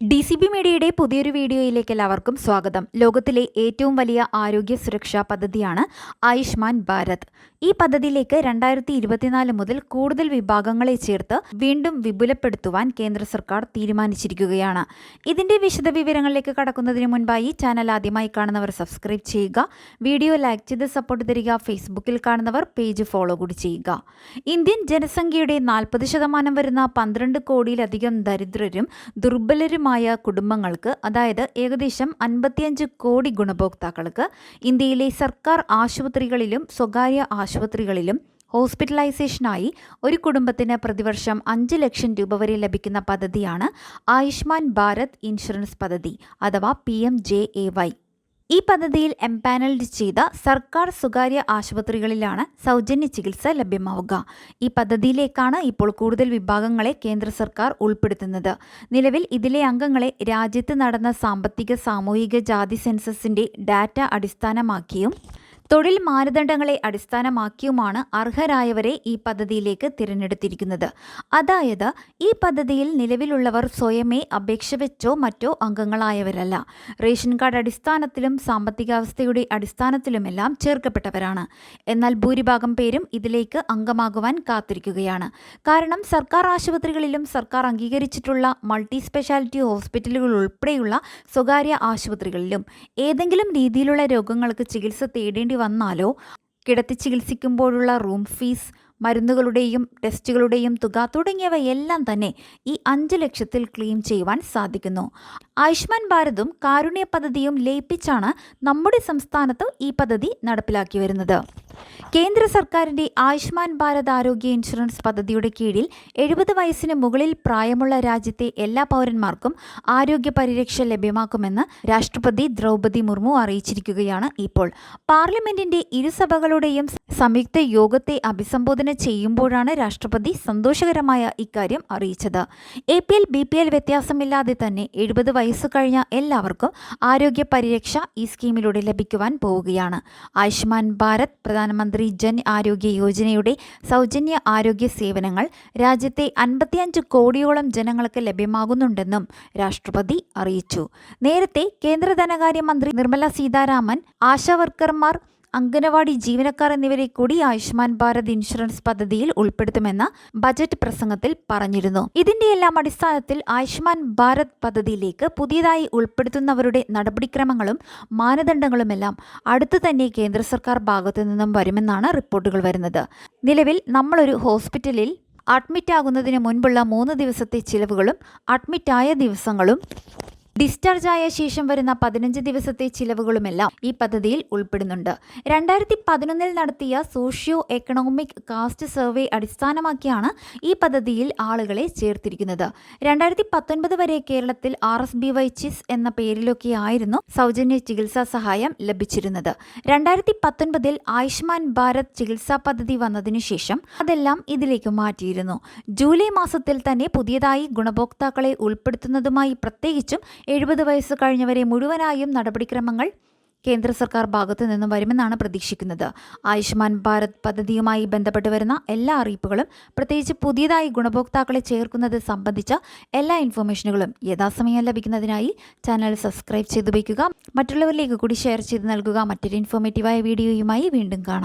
D C B മീഡിയയുടെ പുതിയൊരു വീഡിയോയിലേക്ക് എല്ലാവർക്കും സ്വാഗതം. ലോകത്തിലെ ഏറ്റവും വലിയ ആരോഗ്യ സുരക്ഷാ പദ്ധതിയാണ് ആയുഷ്മാൻ ഭാരത്. ഈ പദ്ധതിയിലേക്ക് രണ്ടായിരത്തി ഇരുപത്തിനാല് മുതൽ കൂടുതൽ വിഭാഗങ്ങളെ ചേർത്ത് വീണ്ടും വിപുലപ്പെടുത്തുവാൻ കേന്ദ്ര സർക്കാർ തീരുമാനിച്ചിരിക്കുകയാണ്. ഇതിന്റെ വിശദവിവരങ്ങളിലേക്ക് കടക്കുന്നതിന് മുൻപായി ചാനൽ ആദ്യമായി കാണുന്നവർ സബ്സ്ക്രൈബ് ചെയ്യുക. വീഡിയോ ലൈക്ക് ചെയ്ത് സപ്പോർട്ട് തരിക. ഫേസ്ബുക്കിൽ കാണുന്നവർ പേജ് ഫോളോ കൂടി ചെയ്യുക. ഇന്ത്യൻ ജനസംഖ്യയുടെ നാൽപ്പത് ശതമാനം വരുന്ന പന്ത്രണ്ട് കോടിയിലധികം ദരിദ്രരും ദുർബലരും മായ കുടുംബങ്ങൾക്ക് അതായത് ഏകദേശം അൻപത്തിയഞ്ച് കോടി ഗുണഭോക്താക്കൾക്ക് ഇന്ത്യയിലെ സർക്കാർ ആശുപത്രികളിലും സ്വകാര്യ ആശുപത്രികളിലും ഹോസ്പിറ്റലൈസേഷനായി ഒരു കുടുംബത്തിന് പ്രതിവർഷം അഞ്ച് ലക്ഷം രൂപ വരെ ലഭിക്കുന്ന പദ്ധതിയാണ് ആയുഷ്മാൻ ഭാരത് ഇൻഷുറൻസ് പദ്ധതി അഥവാ P M J A Y. ഈ പദ്ധതിയിൽ എംപാനൽഡ് ചെയ്ത സർക്കാർ സ്വകാര്യ ആശുപത്രികളിലാണ് സൗജന്യ ചികിത്സ ലഭ്യമാവുക. ഈ പദ്ധതിയിലേക്കാണ് ഇപ്പോൾ കൂടുതൽ വിഭാഗങ്ങളെ കേന്ദ്ര സർക്കാർ ഉൾപ്പെടുത്തുന്നത്. നിലവിൽ ഇതിലെ അംഗങ്ങളെ രാജ്യത്ത് നടന്ന സാമ്പത്തിക സാമൂഹിക ജാതി സെൻസസിന്റെ ഡാറ്റ അടിസ്ഥാനമാക്കിയും തൊഴിൽ മാനദണ്ഡങ്ങളെ അടിസ്ഥാനമാക്കിയുമാണ് അർഹരായവരെ ഈ പദ്ധതിയിലേക്ക് തിരഞ്ഞെടുത്തിരിക്കുന്നത്. അതായത് ഈ പദ്ധതിയിൽ നിലവിലുള്ളവർ സ്വയമേ അപേക്ഷ വെച്ചോ മറ്റോ അംഗങ്ങളായവരല്ല. റേഷൻ കാർഡ് അടിസ്ഥാനത്തിലും സാമ്പത്തികാവസ്ഥയുടെ അടിസ്ഥാനത്തിലുമെല്ലാം ചേർക്കപ്പെട്ടവരാണ്. എന്നാൽ ഭൂരിഭാഗം പേരും ഇതിലേക്ക് അംഗമാകുവാൻ കാത്തിരിക്കുകയാണ്. കാരണം സർക്കാർ ആശുപത്രികളിലും സർക്കാർ അംഗീകരിച്ചിട്ടുള്ള മൾട്ടി സ്പെഷ്യാലിറ്റി ഹോസ്പിറ്റലുകൾ ഉൾപ്പെടെയുള്ള സ്വകാര്യ ആശുപത്രികളിലും ഏതെങ്കിലും രീതിയിലുള്ള രോഗങ്ങൾക്ക് ചികിത്സ തേടേണ്ടി വന്നാലോ? കിടത്തി ചികിത്സിക്കുമ്പോഴുള്ള റൂം ഫീസ് മരുന്നുകളുടെയും ടെസ്റ്റുകളുടെയും തുക തുടങ്ങിയവയെല്ലാം തന്നെ ഈ അഞ്ച് ലക്ഷത്തിൽ ക്ലെയിം ചെയ്യുവാൻ സാധിക്കുന്നു. ആയുഷ്മാൻ ഭാരതും കാരുണ്യ പദ്ധതിയും ലയിപ്പിച്ചാണ് നമ്മുടെ സംസ്ഥാനത്ത് ഈ പദ്ധതി നടപ്പിലാക്കി വരുന്നത്. കേന്ദ്ര സർക്കാരിന്റെ ആയുഷ്മാൻ ഭാരത് ആരോഗ്യ ഇൻഷുറൻസ് പദ്ധതിയുടെ കീഴിൽ എഴുപത് വയസ്സിന് മുകളിൽ പ്രായമുള്ള രാജ്യത്തെ എല്ലാ പൗരന്മാർക്കും ആരോഗ്യ പരിരക്ഷ ലഭ്യമാക്കുമെന്ന് രാഷ്ട്രപതി ദ്രൗപതി മുർമു അറിയിച്ചിരിക്കുകയാണ് ഇപ്പോൾ. പാർലമെന്റിന്റെ ഇരുസഭകളുടെയും സംയുക്ത യോഗത്തെ അഭിസംബോധന ചെയ്യുമ്പോഴാണ് രാഷ്ട്രപതി സന്തോഷകരമായ ഇക്കാര്യം അറിയിച്ചത്. A P L B P L വ്യത്യാസമില്ലാതെ തന്നെ എഴുപത് വയസ്സ് കഴിഞ്ഞ എല്ലാവർക്കും ആരോഗ്യ പരിരക്ഷ ഈ സ്കീമിലൂടെ ലഭിക്കുവാൻ പോവുകയാണ്. ആയുഷ്മാൻ ഭാരത് പ്രധാനമന്ത്രി ജൻ ആരോഗ്യ യോജനയുടെ സൗജന്യ ആരോഗ്യ സേവനങ്ങൾ രാജ്യത്തെ അൻപത്തിയഞ്ച് കോടിയോളം ജനങ്ങൾക്ക് ലഭ്യമാകുന്നുണ്ടെന്നും രാഷ്ട്രപതി അറിയിച്ചു. നേരത്തെ കേന്ദ്ര ധനകാര്യമന്ത്രി നിർമ്മല സീതാരാമൻ ആശാവർക്കർമാർ അംഗനവാടി ജീവനക്കാർ എന്നിവരെ കൂടി ആയുഷ്മാൻ ഭാരത് ഇൻഷുറൻസ് പദ്ധതിയിൽ ഉൾപ്പെടുത്തുമെന്ന് ബജറ്റ് പ്രസംഗത്തിൽ പറഞ്ഞിരുന്നു. ഇതിന്റെയെല്ലാം അടിസ്ഥാനത്തിൽ ആയുഷ്മാൻ ഭാരത് പദ്ധതിയിലേക്ക് പുതിയതായി ഉൾപ്പെടുത്തുന്നവരുടെ നടപടിക്രമങ്ങളും മാനദണ്ഡങ്ങളുമെല്ലാം അടുത്തു തന്നെ കേന്ദ്ര സർക്കാർ ഭാഗത്തു നിന്നും വരുമെന്നാണ് റിപ്പോർട്ടുകൾ വരുന്നത്. നിലവിൽ നമ്മളൊരു ഹോസ്പിറ്റലിൽ അഡ്മിറ്റ് ആകുന്നതിന് മുൻപുള്ള മൂന്ന് ദിവസത്തെ ചിലവുകളും അഡ്മിറ്റായ ദിവസങ്ങളും ഡിസ്ചാർജ് ആയ ശേഷം വരുന്ന പതിനഞ്ച് ദിവസത്തെ ചിലവുകളുമെല്ലാം ഈ പദ്ധതിയിൽ ഉൾപ്പെടുന്നുണ്ട്. രണ്ടായിരത്തി പതിനൊന്നിൽ നടത്തിയ സോഷ്യോ എക്കണോമിക് കാസ്റ്റ് സർവേ അടിസ്ഥാനമാക്കിയാണ് ഈ പദ്ധതിയിൽ ആളുകളെ ചേർത്തിരിക്കുന്നത്. രണ്ടായിരത്തി പത്തൊൻപത് വരെ കേരളത്തിൽ R S B Y CHIS എന്ന പേരിലൊക്കെ ആയിരുന്നു സൗജന്യ ചികിത്സാ സഹായം ലഭിച്ചിരുന്നത്. രണ്ടായിരത്തി പത്തൊൻപതിൽ ആയുഷ്മാൻ ഭാരത് ചികിത്സാ പദ്ധതി വന്നതിനു ശേഷം അതെല്ലാം ഇതിലേക്ക് മാറ്റിയിരുന്നു. ജൂലൈ മാസത്തിൽ തന്നെ പുതിയതായി ഗുണഭോക്താക്കളെ ഉൾപ്പെടുത്തുന്നതുമായി പ്രത്യേകിച്ചും എഴുപത് വയസ്സ് കഴിഞ്ഞവരെ മുഴുവനായും നടപടിക്രമങ്ങൾ കേന്ദ്ര സർക്കാർ ഭാഗത്തു നിന്നും വരുമെന്നാണ് പ്രതീക്ഷിക്കുന്നത്. ആയുഷ്മാൻ ഭാരത് പദ്ധതിയുമായി ബന്ധപ്പെട്ട് വരുന്ന എല്ലാ അറിയിപ്പുകളും പ്രത്യേകിച്ച് പുതിയതായി ഗുണഭോക്താക്കളെ ചേർക്കുന്നത് സംബന്ധിച്ച എല്ലാ ഇൻഫർമേഷനുകളും യഥാസമയം ലഭിക്കുന്നതിനായി ചാനൽ സബ്സ്ക്രൈബ് ചെയ്തു വയ്ക്കുക മറ്റുള്ളവരിലേക്ക് കൂടി ഷെയർ ചെയ്ത് നൽകുക. മറ്റൊരു ഇൻഫോർമേറ്റീവായ വീഡിയോയുമായി വീണ്ടും കാണാം.